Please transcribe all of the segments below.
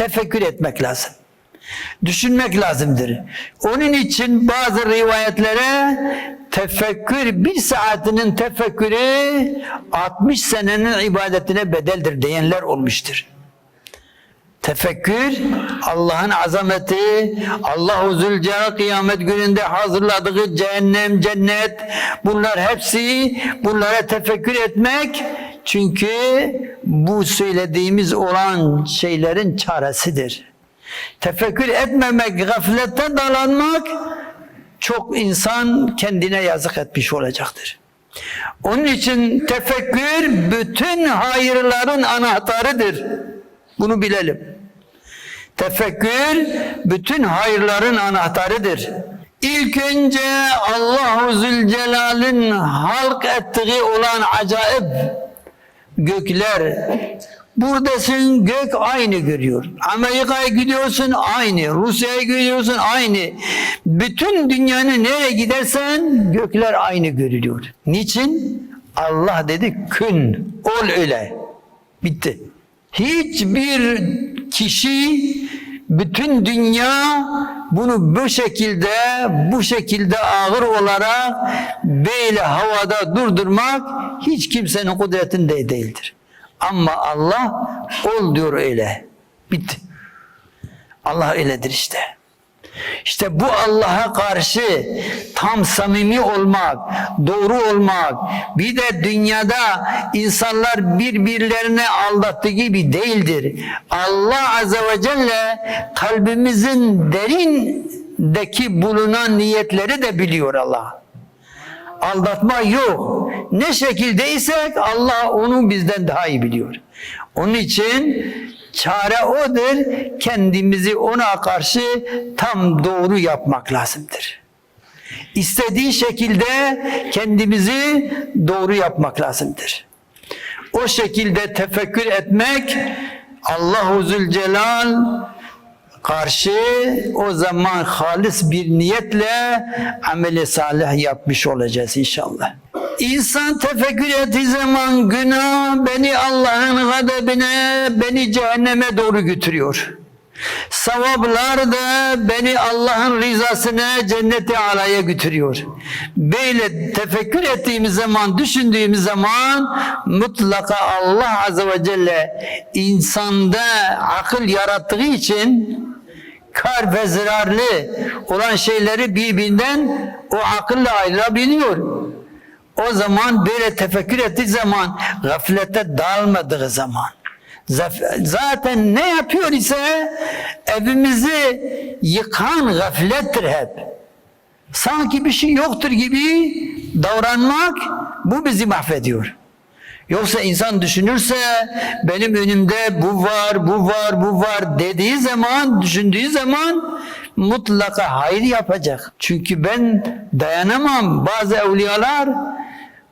tefekkür etmek lazım. Düşünmek lazımdır. Onun için bazı rivayetlere tefekkür bir saatinin tefekkürü 60 senenin ibadetine bedeldir diyenler olmuştur. Tefekkür Allah'ın azameti, Allah-u Zülcelal kıyamet gününde hazırladığı cehennem, cennet bunlar hepsi bunlara tefekkür etmek çünkü bu söylediğimiz olan şeylerin çaresidir. Tefekkür etmemek, gaflete dalanmak çok insan kendine yazık etmiş olacaktır. Onun için tefekkür bütün hayırların anahtarıdır. Bunu bilelim. Tefekkür bütün hayırların anahtarıdır. İlk önce Allahu Zülcelal'in halk ettiği olan acayip gökler. Buradasın gök aynı görüyor. Amerika'ya gidiyorsun aynı. Rusya'ya gidiyorsun aynı. Bütün dünyanın nereye gidersen gökler aynı görülüyor. Niçin? Allah dedi kün ol öyle. Bitti. Hiçbir kişi bütün dünya bunu bu şekilde bu şekilde ağır olarak böyle havada durdurmak hiç kimsenin kudretinde değildir. Ama Allah ol diyor öyle. Bitti. Allah öyledir işte. İşte bu Allah'a karşı tam samimi olmak, doğru olmak, bir de dünyada insanlar birbirlerine aldattığı gibi değildir. Allah Azze ve Celle kalbimizin derindeki bulunan niyetleri de biliyor Allah. Aldatma yok. Ne şekilde isek Allah onu bizden daha iyi biliyor. Onun için çare odur. Kendimizi ona karşı tam doğru yapmak lazımdır. İstediği şekilde kendimizi doğru yapmak lazımdır. O şekilde tefekkür etmek Allahu Zülcelal karşı o zaman halis bir niyetle ameli salih yapmış olacağız inşallah. İnsan tefekkür ettiği zaman günah beni Allah'ın gadebine, beni cehenneme doğru götürüyor. Savablar da beni Allah'ın rızasına, cennete alaya götürüyor. Böyle tefekkür ettiğimiz zaman, düşündüğümüz zaman mutlaka Allah Azze ve Celle insanda akıl yarattığı için kar ve zararlı olan şeyleri birbirinden o akılla ayırabiliyor. O zaman böyle tefekkür ettiği zaman gaflete dalmadığı zaman zaten ne yapıyor ise evimizi yıkan gaflettir hep. Sanki bir şey yoktur gibi davranmak bu bizi mahvediyor. Yoksa insan düşünürse benim önümde bu var, bu var, bu var dediği zaman, düşündüğü zaman mutlaka hayır yapacak. Çünkü ben dayanamam. Bazı evliyalar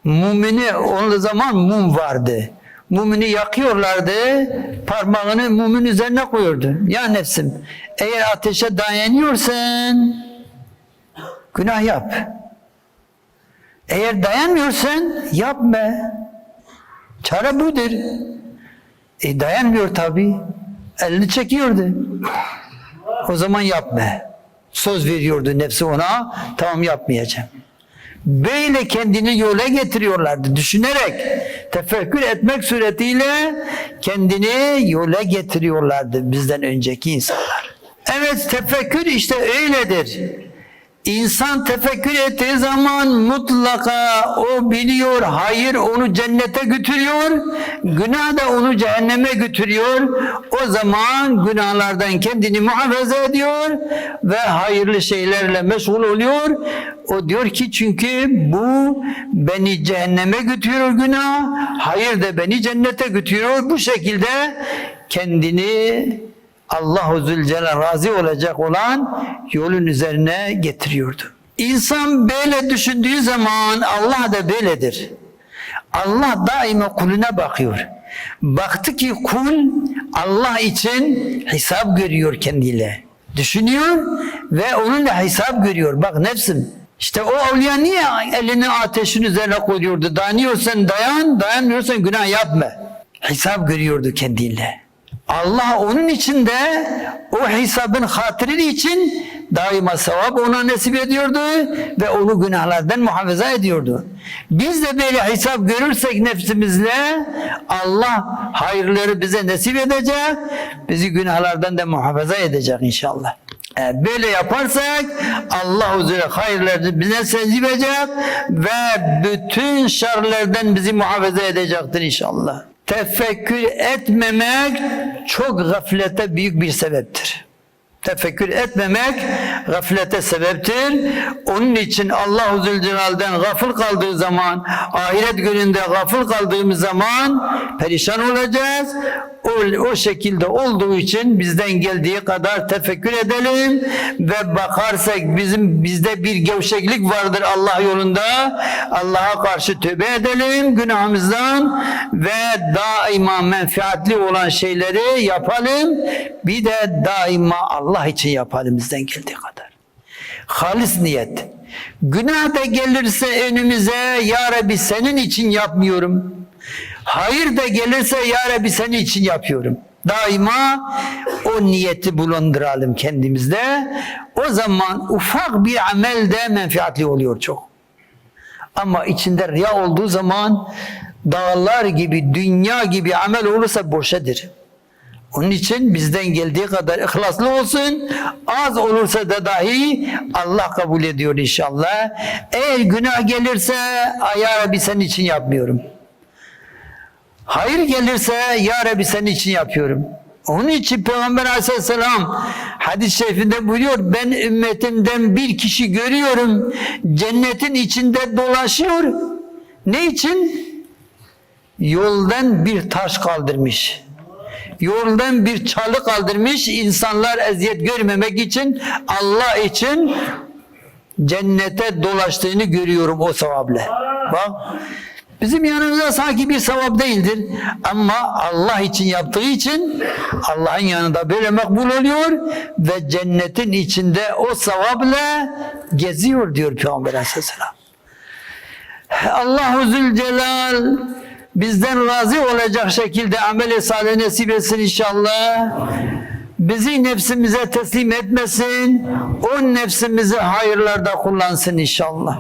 mumini o zaman mum vardı. Mumini yakıyorlardı, parmağını mumun üzerine koyuyordu. Ya nefsim, eğer ateşe dayanıyorsan günah yap. Eğer dayanmıyorsan yapma. Çare budur. E dayanmıyor tabi. Elini çekiyordu. O zaman yapma. Söz veriyordu nefsi ona. Tamam yapmayacağım. Böyle kendini yola getiriyorlardı. Düşünerek, tefekkür etmek suretiyle kendini yola getiriyorlardı bizden önceki insanlar. Evet tefekkür işte öyledir. İnsan tefekkür ettiği zaman mutlaka o biliyor, hayır onu cennete götürüyor, günah da onu cehenneme götürüyor. O zaman günahlardan kendini muhafaza ediyor ve hayırlı şeylerle meşgul oluyor. O diyor ki çünkü bu beni cehenneme götürüyor günah, hayır da beni cennete götürüyor. Bu şekilde kendini Allahu Zülcelal razı olacak olan yolun üzerine getiriyordu. İnsan böyle düşündüğü zaman Allah da böyledir. Allah daima kuluna bakıyor. Baktı ki kul Allah için hesap görüyor kendiyle. Düşünüyor ve onunla hesap görüyor. Bak nefsim. İşte o evliya niye elini ateşin üzerine koyuyordu? Dayanıyorsan dayan, dayanmıyorsan günah yapma. Hesap görüyordu kendiyle. Allah onun içinde o hesabın hatırı için daima sevap ona nasip ediyordu ve onu günahlardan muhafaza ediyordu. Biz de böyle hesap görürsek nefsimizle Allah hayırları bize nasip edecek, bizi günahlardan da muhafaza edecek inşallah. Eğer böyle yaparsak Allah huzuru hayırları bize nasip edecek ve bütün şerlerden bizi muhafaza edecektir inşallah. Tefekkür etmemek çok gaflete büyük bir sebeptir. Tefekkür etmemek gaflete sebeptir. Onun için Allah Zülcelal'den gafıl kaldığı zaman, ahiret gününde gafıl kaldığımız zaman perişan olacağız. O, şekilde olduğu için bizden geldiği kadar tefekkür edelim ve bakarsak bizim bizde bir gevşeklik vardır Allah yolunda. Allah'a karşı tövbe edelim günahımızdan ve daima menfaatli olan şeyleri yapalım. Bir de daima Allah için yapalım bizden geldiği kadar. Halis niyet. Günah da gelirse önümüze ya Rabbi senin için yapmıyorum. Hayır da gelirse ya Rabbi senin için yapıyorum. Daima o niyeti bulunduralım kendimizde. O zaman ufak bir amel de menfaatli oluyor çok. Ama içinde riya olduğu zaman dağlar gibi, dünya gibi amel olursa boşadır. Onun için bizden geldiği kadar ihlaslı olsun. Az olursa da dahi Allah kabul ediyor inşallah. Eğer günah gelirse ya Rabbi senin için yapmıyorum. Hayır gelirse ya Rabbi senin için yapıyorum. Onun için Peygamber aleyhisselam hadis-i şerifinde buyuruyor ben ümmetimden bir kişi görüyorum cennetin içinde dolaşıyor. Ne için? Yoldan bir taş kaldırmış. Yoldan bir çalı kaldırmış. insanlar eziyet görmemek için Allah için cennete dolaştığını görüyorum o sevapla. Bak Bizim yanımızda sanki bir sevap değildir. Ama Allah için yaptığı için Allah'ın yanında böyle makbul oluyor ve cennetin içinde o sevapla geziyor diyor Peygamber Aleyhisselam. Allahu Zülcelal bizden razı olacak şekilde amel-i salih nasip etsin inşallah. Bizi nefsimize teslim etmesin. O nefsimizi hayırlarda kullansın inşallah.